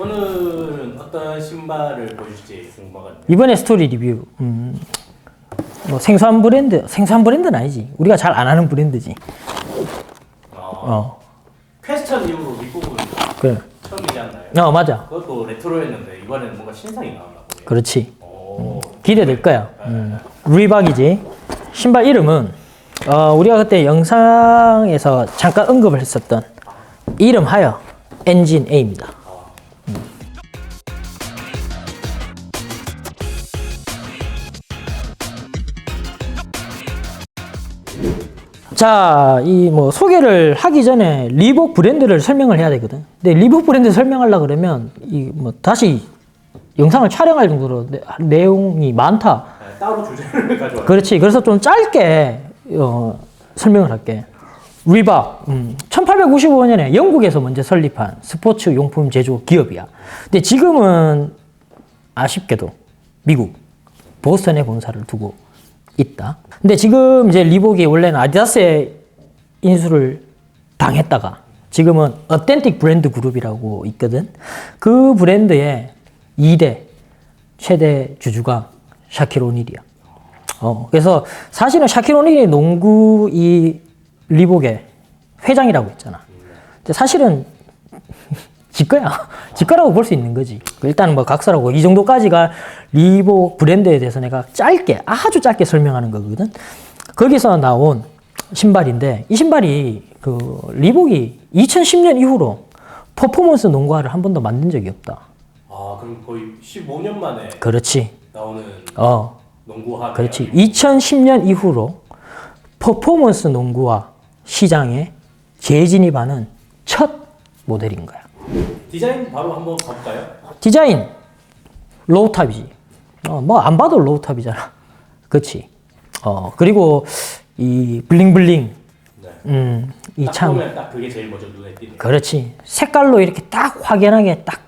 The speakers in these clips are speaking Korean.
오늘은 어떤 신발을 보여줄지 궁금하거든요. 이번에 스토리 리뷰. 음, 뭐 생소한 브랜드, 생소한 브랜드는 아니지. 우리가 잘 안 하는 브랜드지. 어, 어, 퀘스천 이후로 윗부분 그래. 처음이지 않나요? 어, 맞아. 그것도 레트로였는데 이번에는 뭔가 신상이 나왔나 보네요. 그렇지. 오, 기대될 거야. 음. 리박이지. 신발 이름은 어, 우리가 그때 영상에서 잠깐 언급을 했었던 이름 하여 엔진 A입니다. 자, 이 뭐 소개를 하기 전에 리복 브랜드를 설명을 해야 되거든. 근데 리복 브랜드 설명하려 그러면 이 뭐 다시 영상을 촬영할 정도로 내- 내용이 많다. 네, 따로 주제를 가져와요. 그렇지. 그래서 좀 짧게 어, 설명을 할게. 리박, 음, 1895년에 영국에서 먼저 설립한 스포츠 용품 제조 기업이야. 근데 지금은 아쉽게도 미국 보스턴에 본사를 두고 있다. 근데 지금 이제 리복이 원래는 아디다스에 인수를 당했다가 지금은 어텐틱 브랜드 그룹이라고 있거든. 그 브랜드의 2대 최대 주주가 샤킬 오닐이야. 어, 그래서 사실은 샤킬 오닐이 농구 이 리복의 회장이라고 했잖아. 근데 사실은 지 거야. 지 거라고 볼 수 있는 거지. 일단은 뭐 각서라고 이 정도까지가 리복 브랜드에 대해서 내가 짧게, 아주 짧게 설명하는 거거든. 거기서 나온 신발인데 이 신발이 그 리복이 2010년 이후로 퍼포먼스 농구화를 한 번도 만든 적이 없다. 아, 그럼 거의 15년 만에 그렇지. 나오는 어, 농구화. 그렇지. 2010년 이후로 퍼포먼스 농구화 시장에 재진입하는 첫 모델인 거야. 디자인 바로 한번 가볼까요? 디자인 로우 탑이지. 어, 뭐 안 봐도 로우 탑이잖아. 그렇지. 어, 그리고 이 블링블링 네. 음, 이딱참 보면 딱 그게 제일 먼저 눈에 띄네요. 그렇지. 색깔로 이렇게 딱 확연하게 딱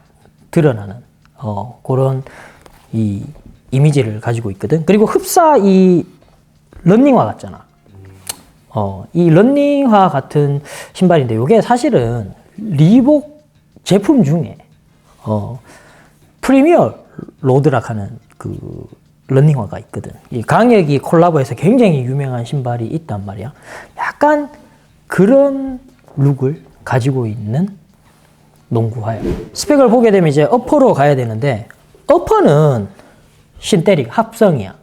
드러나는 어, 그런 이 이미지를 가지고 있거든. 그리고 흡사 이 런닝화 같잖아. 어, 이 런닝화 같은 신발인데 이게 사실은 리복 제품 중에 어, 프리미어 로드락 하는 그 런닝화가 있거든. 이 강혁이 콜라보해서 굉장히 유명한 신발이 있단 말이야. 약간 그런 룩을 가지고 있는 농구화야. 스펙을 보게 되면 이제 어퍼로 가야 되는데 어퍼는 신테릭 합성이야.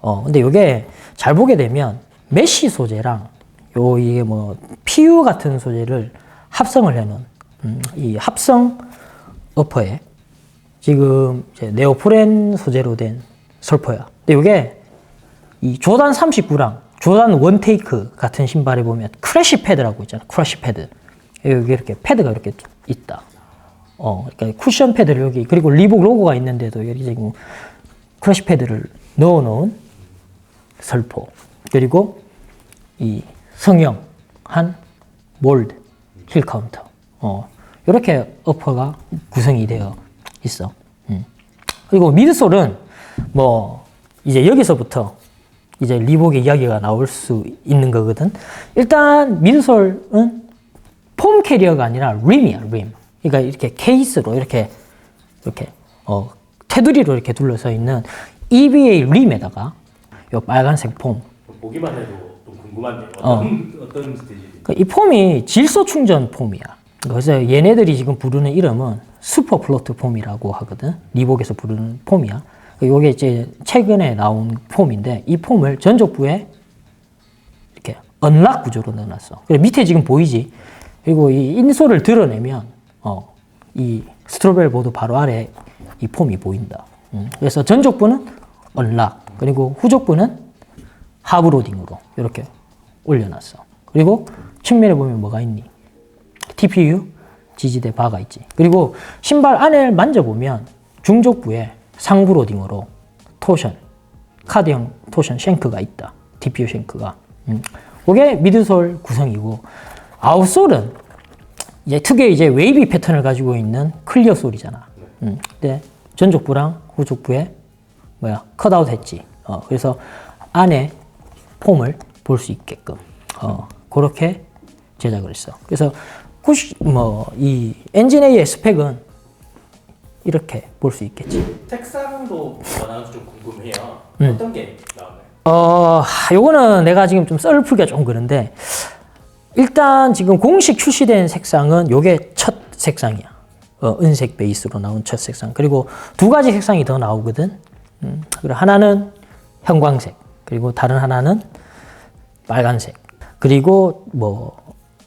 어, 근데 이게 잘 보게 되면 메쉬 소재랑 요 이게 뭐 PU 같은 소재를 합성을 해놓은 음, 이 합성 어퍼에 지금 네오프렌 소재로 된 설포야. 근데 이게 이 조단 39랑 조단 원테이크 같은 신발에 보면 크래쉬 패드라고 있잖아. 크래쉬 패드. 여기 이렇게 패드가 이렇게 있다. 어, 그러니까 쿠션 패드를 여기 그리고 리복 로고가 있는데도 여기 지금 크래쉬 패드를 넣어 놓은 설포. 그리고 이 성형한 몰드 힐 카운터. 어, 이렇게 어퍼가 구성이 되어 있어. 음. 그리고 미드솔은 뭐 이제 여기서부터 이제 리복의 이야기가 나올 수 있는 거거든. 일단 미드솔은 폼 캐리어가 아니라 림이야, 림. 그러니까 이렇게 케이스로 이렇게 이렇게 어 테두리로 이렇게 둘러서 있는 EVA 림에다가 요 빨간색 폼. 보기만 해도 좀 궁금한데 어떤 어떤 스테이지? 그이 폼이 질소 충전 폼이야. 그래서 얘네들이 지금 부르는 이름은 슈퍼 플로트 폼이라고 하거든. 리복에서 부르는 폼이야. 요게 이제 최근에 나온 폼인데 이 폼을 전족부에 이렇게 언락 구조로 넣어놨어. 그래 밑에 지금 보이지? 그리고 이 인솔을 드러내면 어, 이 스트로벨 보드 바로 아래 이 폼이 보인다. 음, 그래서 전족부는 언락 그리고 후족부는 하브로딩으로 이렇게 올려놨어. 그리고 측면에 보면 뭐가 있니? TPU 지지대 바가 있지. 그리고 신발 안을 만져보면 중족부에 상브로딩으로 토션, 카드형 토션 쉔크가 있다. TPU 쉔크가. 음. 그게 미드솔 구성이고 아웃솔은 이제 특유의 이제 웨이비 패턴을 가지고 있는 클리어 솔이잖아. 음. 근데 전족부랑 후족부에 뭐야 컷아웃 했지. 어, 그래서 안에 폼을 볼 수 있게끔 어, 그렇게 제작을 했어. 그래서 뭐이 엔진 A의 스펙은 이렇게 볼 수 있겠지. 색상도 나는 좀 궁금해요. 음. 어떤 게 나오나요? 어, 하, 요거는 내가 지금 좀 썰풀기가 좀 그런데 일단 지금 공식 출시된 색상은 요게 첫 색상이야. 어, 은색 베이스로 나온 첫 색상. 그리고 두 가지 색상이 더 나오거든. 음, 그리고 하나는 형광색. 그리고 다른 하나는 빨간색. 그리고 뭐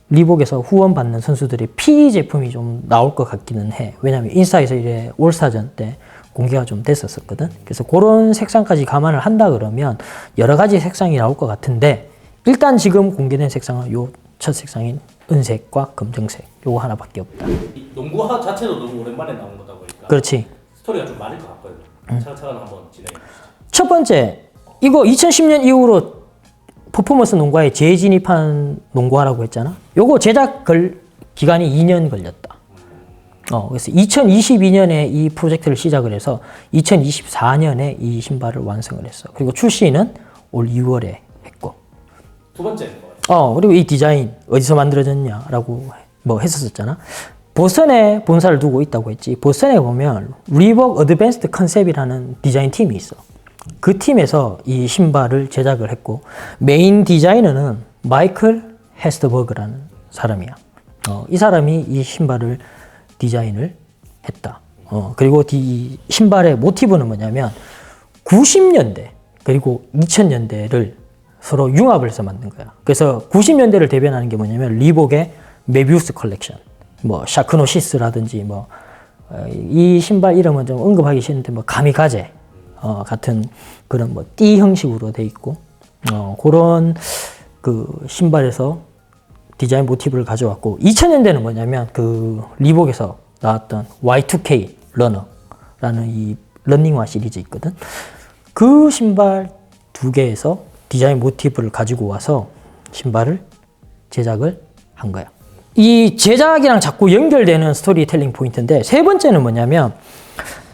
리복에서 후원 받는 선수들의 PE 제품이 좀 나올 것 같기는 해. 왜냐면 인스타에서 이제 올스타전 때 공개가 좀 됐었었거든. 그래서 그런 색상까지 감안을 한다 그러면 여러 가지 색상이 나올 것 같은데 일단 지금 공개된 색상은 요 첫 색상인 은색과 검정색 요거 하나밖에 없다. 이 농구화 자체도 너무 오랜만에 나온 거다 보니까 그렇지. 스토리가 좀 많을 것 같거든요. 음. 차근차근 한번 진행해 주시죠. 첫 번째 이거 2010년 이후로 퍼포먼스 농구화에 재진입한 농구화라고 했잖아. 요거 제작 걸 기간이 2년 걸렸다. 어, 그래서 2022년에 이 프로젝트를 시작을 해서 2024년에 이 신발을 완성을 했어. 그리고 출시는 올 6월에 했고. 두 뭐예요? 어, 그리고 이 디자인 어디서 만들어졌냐라고 뭐 했었잖아. 보스턴에 본사를 두고 있다고 했지. 보스턴에 보면 리복 어드밴스드 컨셉이라는 디자인 팀이 있어. 그 팀에서 이 신발을 제작을 했고 메인 디자이너는 마이클 헤스터버그라는 사람이야. 어, 이 사람이 이 신발을 디자인을 했다. 어, 그리고 이 신발의 모티브는 뭐냐면 90년대 그리고 2000년대를 서로 융합을 해서 만든 거야. 그래서 90년대를 대변하는 게 뭐냐면 리복의 메비우스 컬렉션, 뭐 샤크노시스라든지 뭐 이 신발 이름은 좀 언급하기 싫은데 뭐 가미가제 어, 같은 그런 뭐 띠 형식으로 돼 있고 어, 그런 그 신발에서 디자인 모티브를 가져왔고 2000년대는 뭐냐면 그 리복에서 나왔던 Y2K 러너라는 이 러닝화 시리즈 있거든. 그 신발 두 개에서 디자인 모티브를 가지고 와서 신발을 제작을 한 거야. 이 제작이랑 자꾸 연결되는 스토리텔링 포인트인데 세 번째는 뭐냐면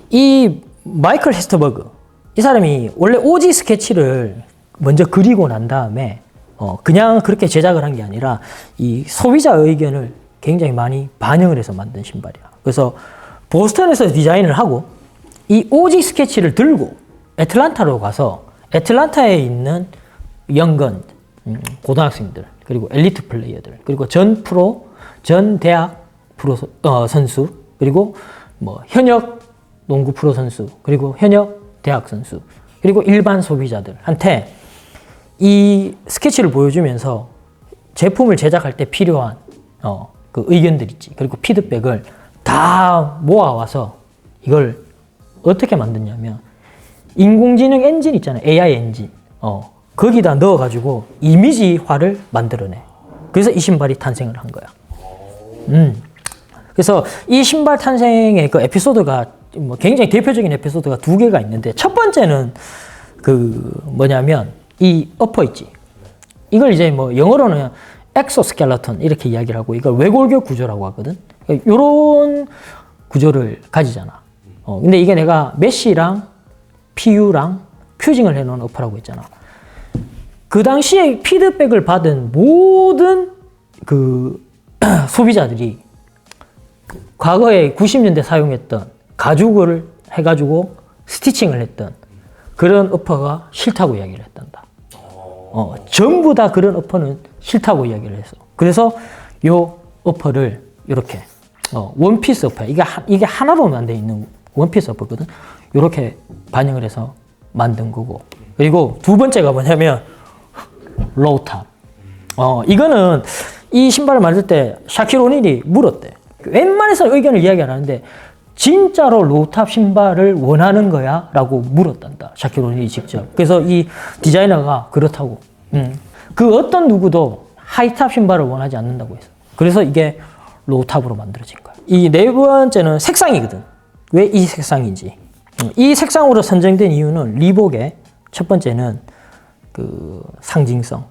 이 마이클 헤스터버그 이 사람이 원래 오지 스케치를 먼저 그리고 난 다음에 어 그냥 그렇게 제작을 한 게 아니라 이 소비자 의견을 굉장히 많이 반영을 해서 만든 신발이야. 그래서 보스턴에서 디자인을 하고 이 오지 스케치를 들고 애틀란타로 가서 애틀란타에 있는 연건 음, 고등학생들 그리고 엘리트 플레이어들 그리고 전 프로 전 대학 프로 서- 어, 선수 그리고 뭐 현역 농구 프로 선수 그리고 현역 대학 선수 그리고 일반 소비자들한테 이 스케치를 보여주면서 제품을 제작할 때 필요한 어, 그 의견들 있지. 그리고 피드백을 다 모아와서 이걸 어떻게 만드냐면 인공지능 엔진 있잖아요. AI 엔진. 어, 거기다 넣어가지고 이미지화를 만들어내. 그래서 이 신발이 탄생을 한 거야. 음. 그래서 이 신발 탄생의 그 에피소드가 뭐 굉장히 대표적인 에피소드가 두 개가 있는데 첫 번째는 그 뭐냐면 이 어퍼 있지. 이걸 이제 뭐 영어로는 엑소스켈레톤 이렇게 이야기를 하고 이걸 외골격 구조라고 하거든. 이런 구조를 가지잖아. 어, 근데 이게 내가 메시랑 PU랑 퓨징을 해놓은 어퍼라고 했잖아. 그 당시에 피드백을 받은 모든 그 소비자들이 과거에 90년대 사용했던 가죽을 해가지고 스티칭을 했던 그런 어퍼가 싫다고 이야기를 했단다. 어, 전부 다 그런 어퍼는 싫다고 이야기를 했어. 그래서 요 어퍼를 이렇게 어, 원피스 어퍼 이게 하, 이게 하나로만 돼 있는 원피스 어퍼거든. 이렇게 반영을 해서 만든 거고. 그리고 두 번째가 뭐냐면 로우탑. 어, 이거는 이 신발을 만들 때 샤킬 오닐이 물었대. 웬만해서 의견을 이야기 안 하는데 진짜로 로우탑 신발을 원하는 거야? 라고 물었단다. 오닐이 직접. 그래서 이 디자이너가 그렇다고. 음. 그 어떤 누구도 하이탑 신발을 원하지 않는다고 했어. 그래서 이게 로우탑으로 만들어진 거야. 이 네 번째는 색상이거든. 왜 이 색상인지. 음, 이 색상으로 선정된 이유는 리복의 첫 번째는 그 상징성,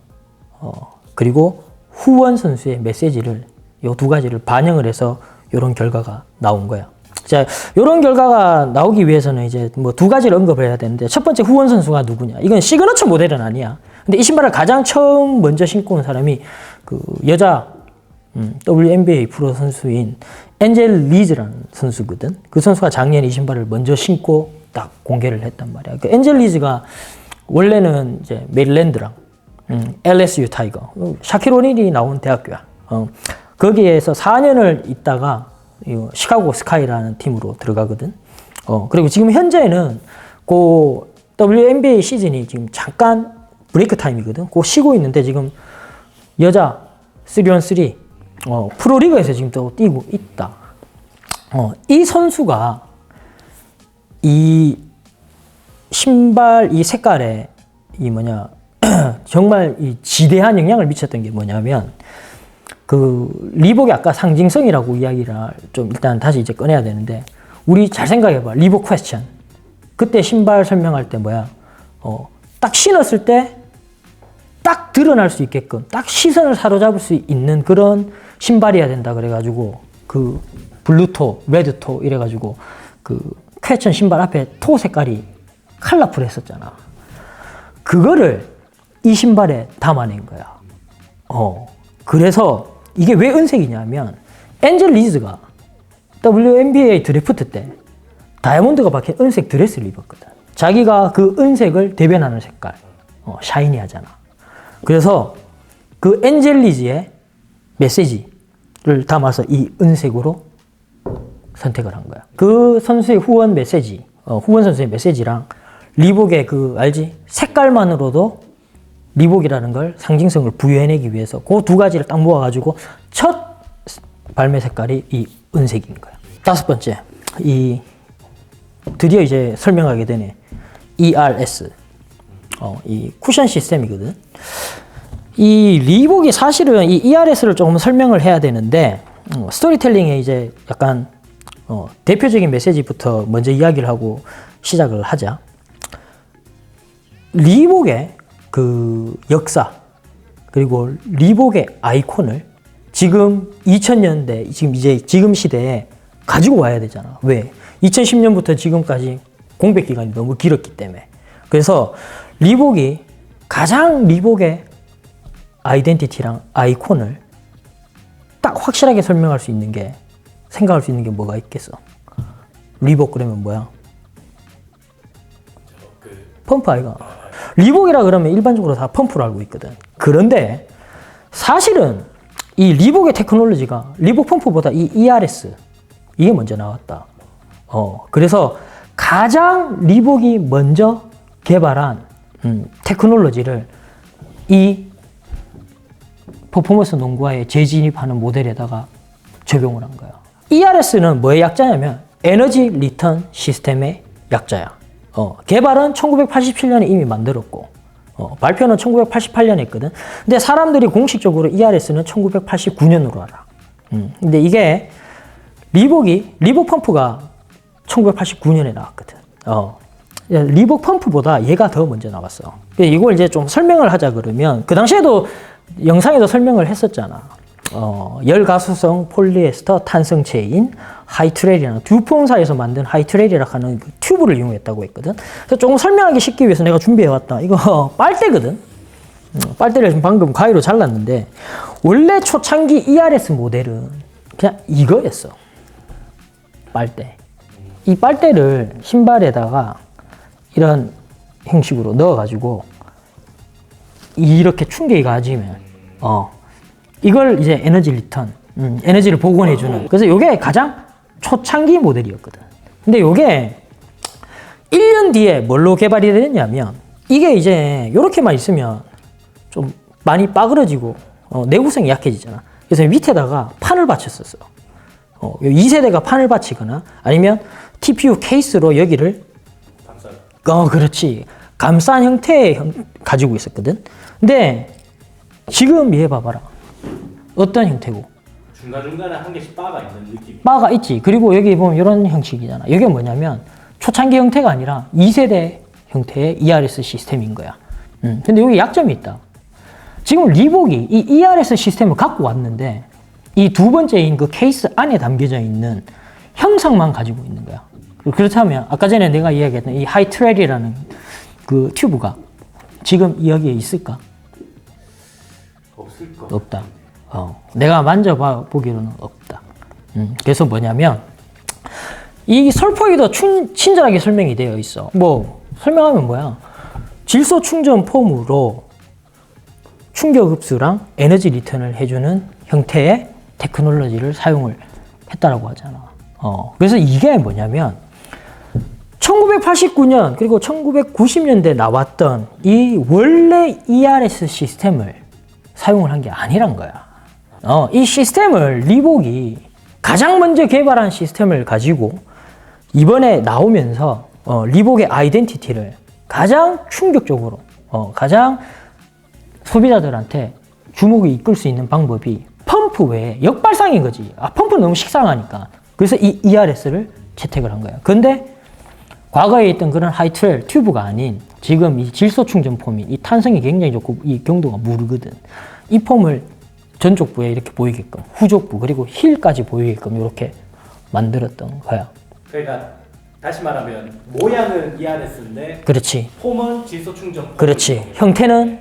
어, 그리고 후원 선수의 메시지를 요두 가지를 반영을 해서 이런 결과가 나온 거야. 자, 이런 결과가 나오기 위해서는 이제 뭐 두 가지를 언급을 해야 되는데 첫 번째 후원 선수가 누구냐? 이건 시그너처 모델은 아니야. 근데 이 신발을 가장 처음 먼저 신고 온 사람이 그 여자 음, WNBA 프로 선수인 엔젤 리즈라는 선수거든. 그 선수가 작년에 이 신발을 먼저 신고 딱 공개를 했단 말이야. 그 엔젤 리즈가 원래는 이제 메릴랜드랑 음, LSU 타이거, 어, 샤킬 오닐이 나온 대학교야. 어, 거기에서 4년을 있다가 이 시카고 스카이라는 팀으로 들어가거든. 어, 그리고 지금 현재는 그 WNBA 시즌이 지금 잠깐 브레이크 타임이거든. 그 쉬고 있는데 지금 여자 3on3 어, 프로리그에서 지금 또 뛰고 있다. 어, 이 선수가 이 신발 이 색깔에 이 뭐냐 정말 이 지대한 영향을 미쳤던 게 뭐냐면 그 리복이 아까 상징성이라고 이야기를 좀 일단 다시 이제 꺼내야 되는데 우리 잘 생각해봐 리복 퀘스천 그때 신발 설명할 때 뭐야 어, 딱 신었을 때 딱 드러날 수 있게끔 딱 시선을 사로잡을 수 있는 그런 신발이어야 된다 그래가지고 그 블루토, 레드토 이래가지고 그 퀘천 신발 앞에 토 색깔이 컬러풀 했었잖아. 그거를 이 신발에 담아낸 거야. 어. 그래서 이게 왜 은색이냐면 엔젤 리즈가 WNBA 드래프트 때 다이아몬드가 박힌 은색 드레스를 입었거든. 자기가 그 은색을 대변하는 색깔. 어, 샤이니하잖아. 그래서 그 엔젤 리즈의 메시지를 담아서 이 은색으로 선택을 한 거야. 그 선수의 후원 메시지, 어, 후원 선수의 메시지랑 리복의 그 알지 색깔만으로도 리복이라는 걸 상징성을 부여해내기 위해서 그 두 가지를 딱 모아가지고 첫 발매 색깔이 이 은색인 거야. 다섯 번째, 이 드디어 이제 설명하게 되네. ERS, 어, 이 쿠션 시스템이거든. 이 리복이 사실은 이 ERS를 조금 설명을 해야 되는데 어, 스토리텔링에 이제 약간 어, 대표적인 메시지부터 먼저 이야기를 하고 시작을 하자. 리복의 그 역사 그리고 리복의 아이콘을 지금 2000년대 지금 이제 지금 시대에 가지고 와야 되잖아. 왜? 2010년부터 지금까지 공백 기간이 너무 길었기 때문에. 그래서 리복이 가장 리복의 아이덴티티랑 아이콘을 딱 확실하게 설명할 수 있는 게 생각할 수 있는 게 뭐가 있겠어? 리복 그러면 뭐야? 펌프 아이가. 리복이라 그러면 일반적으로 다 펌프로 알고 있거든. 그런데 사실은 이 리복의 테크놀로지가 리복 펌프보다 이 ERS 이게 먼저 나왔다. 어, 그래서 가장 리복이 먼저 개발한 음, 테크놀로지를 이 퍼포먼스 농구화에 재진입하는 모델에다가 적용을 한 거야. ERS는 뭐의 약자냐면 에너지 리턴 시스템의 약자야. 어, 개발은 1987년에 이미 만들었고 어, 발표는 1988년에 했거든. 근데 사람들이 공식적으로 ERS는 1989년으로 알아. 음, 근데 이게 리복이 리복 펌프가 1989년에 나왔거든. 어. 리복 펌프보다 얘가 더 먼저 나왔어. 이걸 이제 좀 설명을 하자 그러면 그 당시에도 영상에도 설명을 했었잖아. 어, 열가수성 폴리에스터 탄성체인 하이트렐이라는 듀폰사에서 만든 하이트렐이라 하는 그 튜브를 이용했다고 했거든. 그래서 조금 설명하기 쉽기 위해서 내가 준비해왔다. 이거 빨대거든. 음, 빨대를 방금 가위로 잘랐는데 원래 초창기 ERS 모델은 그냥 이거였어. 빨대. 이 빨대를 신발에다가 이런 형식으로 넣어가지고 이렇게 충격이 가지면 어 이걸 이제 에너지 리턴 음, 에너지를 복원해주는 그래서 이게 가장 초창기 모델이었거든. 근데 이게 1년 뒤에 뭘로 개발이 됐냐면 이게 이제 이렇게만 있으면 좀 많이 빠그러지고 어, 내구성이 약해지잖아. 그래서 밑에다가 판을 받쳤었어. 어, 2세대가 판을 받치거나 아니면 TPU 케이스로 여기를 감사합니다. 어, 그렇지. 감싼 형태의 형, 가지고 있었거든. 근데 지금 얘 봐봐라. 어떤 형태고? 중간중간에 한 개씩 바가 있는 느낌. 바가 있지. 그리고 여기 보면 이런 형식이잖아. 이게 뭐냐면 초창기 형태가 아니라 2세대 형태의 ERS 시스템인 거야. 음, 근데 여기 약점이 있다. 지금 리복이 이 ERS 시스템을 갖고 왔는데 이 두 번째인 그 케이스 안에 담겨져 있는 형상만 가지고 있는 거야. 그렇다면 아까 전에 내가 이야기했던 이 하이트렐이라는 그 튜브가 지금 여기에 있을까? 없을 거. 없다. 어, 내가 만져봐 보기로는 없다. 음, 그래서 뭐냐면 이 설포에도 충- 친절하게 설명이 되어 있어. 뭐 설명하면 뭐야? 질소 충전 폼으로 충격 흡수랑 에너지 리턴을 해주는 형태의 테크놀로지를 사용을 했다라고 하잖아. 어, 그래서 이게 뭐냐면 1989년 그리고 1990년대 나왔던 이 원래 ERS 시스템을 사용을 한 게 아니란 거야. 어, 이 시스템을 리복이 가장 먼저 개발한 시스템을 가지고 이번에 나오면서 어, 리복의 아이덴티티를 가장 충격적으로 어, 가장 소비자들한테 주목이 이끌 수 있는 방법이 펌프 외에 역발상인 거지. 아, 펌프는 너무 식상하니까. 그래서 이 ERS를 채택을 한 거야. 근데 과거에 있던 그런 하이트렐 튜브가 아닌 지금 이 질소 충전 폼이 이 탄성이 굉장히 좋고 이 경도가 무르거든. 이 폼을 전족부에 이렇게 보이게끔 후족부 그리고 힐까지 보이게끔 이렇게 만들었던 거야. 그러니까 다시 말하면 모양은 ERS인데 그렇지. 폼은 질소 충전 폼. 그렇지. 형태는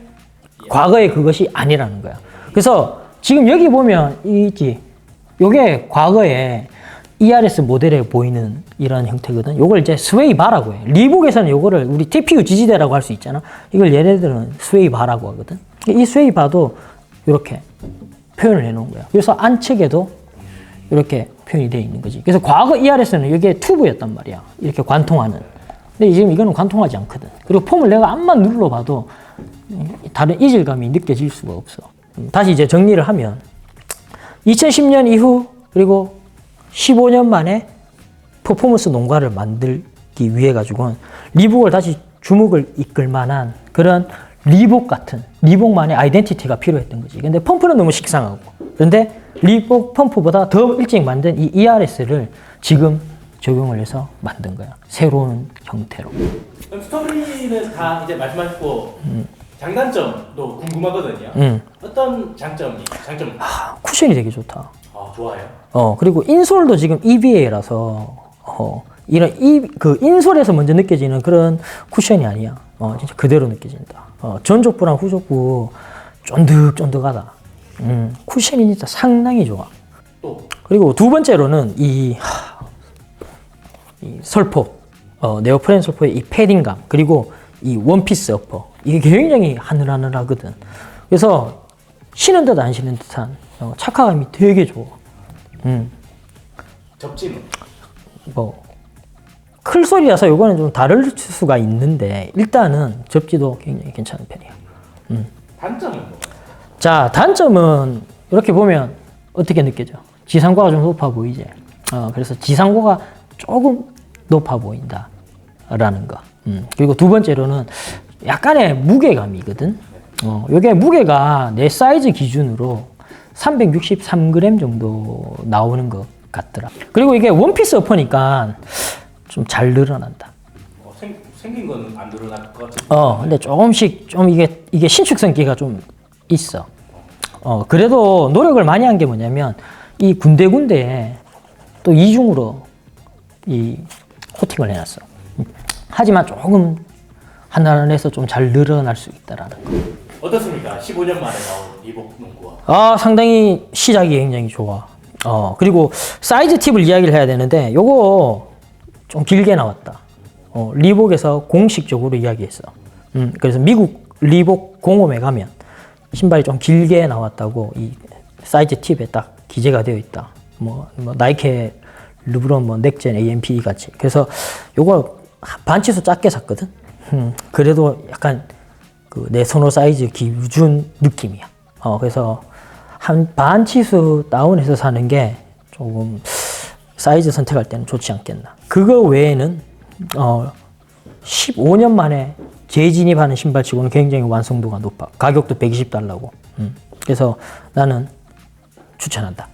과거의 그것이 아니라는 거야. 그래서 지금 여기 보면 이 있지. 요게 과거에 ERS 모델에 보이는 이런 형태거든. 요걸 이제 스웨이 바라고 해. 리복에서는 요거를 우리 TPU 지지대라고 할 수 있잖아. 이걸 얘네들은 스웨이 바라고 하거든. 이 스웨이 바도 이렇게 표현을 해 놓은 거야. 그래서 안측에도 이렇게 표현이 되어 있는 거지. 그래서 과거 ERS는 이게 튜브였단 말이야. 이렇게 관통하는. 근데 지금 이거는 관통하지 않거든. 그리고 폼을 내가 앞만 눌러봐도 다른 이질감이 느껴질 수가 없어. 음, 다시 이제 정리를 하면 2010년 이후 그리고 15년 만에 퍼포먼스 농가를 만들기 위해 가지고는 리복을 다시 주목을 이끌 만한 그런 리복 같은 리복만의 아이덴티티가 필요했던 거지. 근데 펌프는 너무 식상하고. 그런데 리복 펌프보다 더 일찍 만든 이 ERS를 지금 적용을 해서 만든 거야. 새로운 형태로. 그럼 스토리는 다 이제 말씀하셨고 장단점도 궁금하거든요. 음. 어떤 장점이 장점? 아, 쿠션이 되게 좋다. 아 좋아요. 어, 그리고 인솔도 지금 EVA라서, 어, 이런 이, 그 인솔에서 먼저 느껴지는 그런 쿠션이 아니야. 어, 진짜 그대로 느껴진다. 어, 전족부랑 후족부 쫀득쫀득하다. 음, 쿠션이 진짜 상당히 좋아. 또 그리고 두 번째로는 이, 하, 이 설포, 어, 네오프렌 설포의 이 패딩감, 그리고 이 원피스 어퍼. 이게 굉장히 하늘하늘하거든. 그래서 신은 듯안 신은 듯한 어, 착화감이 되게 좋아. 음. 접지는 뭐, 클 소리라서 요거는 좀 다를 수가 있는데, 일단은 접지도 굉장히 괜찮은 편이에요. 단점은 뭐? 자, 단점은 이렇게 보면 어떻게 느껴져? 지상고가 좀 높아 보이지? 어, 그래서 지상고가 조금 높아 보인다. 라는 거. 음. 그리고 두 번째로는 약간의 무게감이거든. 어, 요게 무게가 내 사이즈 기준으로 363g 정도 나오는 것 같더라. 그리고 이게 원피스 어퍼니까 좀 잘 늘어난다. 어, 생, 생긴 거는 안 드러날 것 같은. 어, 근데 조금씩 좀 이게 이게 신축성기가 좀 있어. 어, 그래도 노력을 많이 한 게 뭐냐면 이 군데군데에 또 이중으로 이 코팅을 해놨어. 음. 하지만 조금 하나에서 좀 잘 늘어날 수 있다라는 거. 어떻습니까? 15년 만에 나온 농구와 아, 상당히 시작이 굉장히 좋아. 어, 그리고 사이즈 팁을 이야기를 해야 되는데 요거 좀 길게 나왔다. 어, 리복에서 공식적으로 이야기했어. 음, 그래서 미국 리복 공홈에 가면 신발이 좀 길게 나왔다고 이 사이즈 팁에 딱 기재가 되어 있다. 뭐, 뭐 나이키 르브론 뭐 넥젠 AMP 같이. 그래서 요거 반치수 작게 샀거든. 음, 그래도 약간 그내 선호 사이즈 기준 느낌이야. 어, 그래서 한 반 치수 다운해서 사는 게 조금 사이즈 선택할 때는 좋지 않겠나. 그거 외에는 어 15년 만에 재진입하는 신발치고는 굉장히 완성도가 높아. 가격도 120달러고. 음. 그래서 나는 추천한다.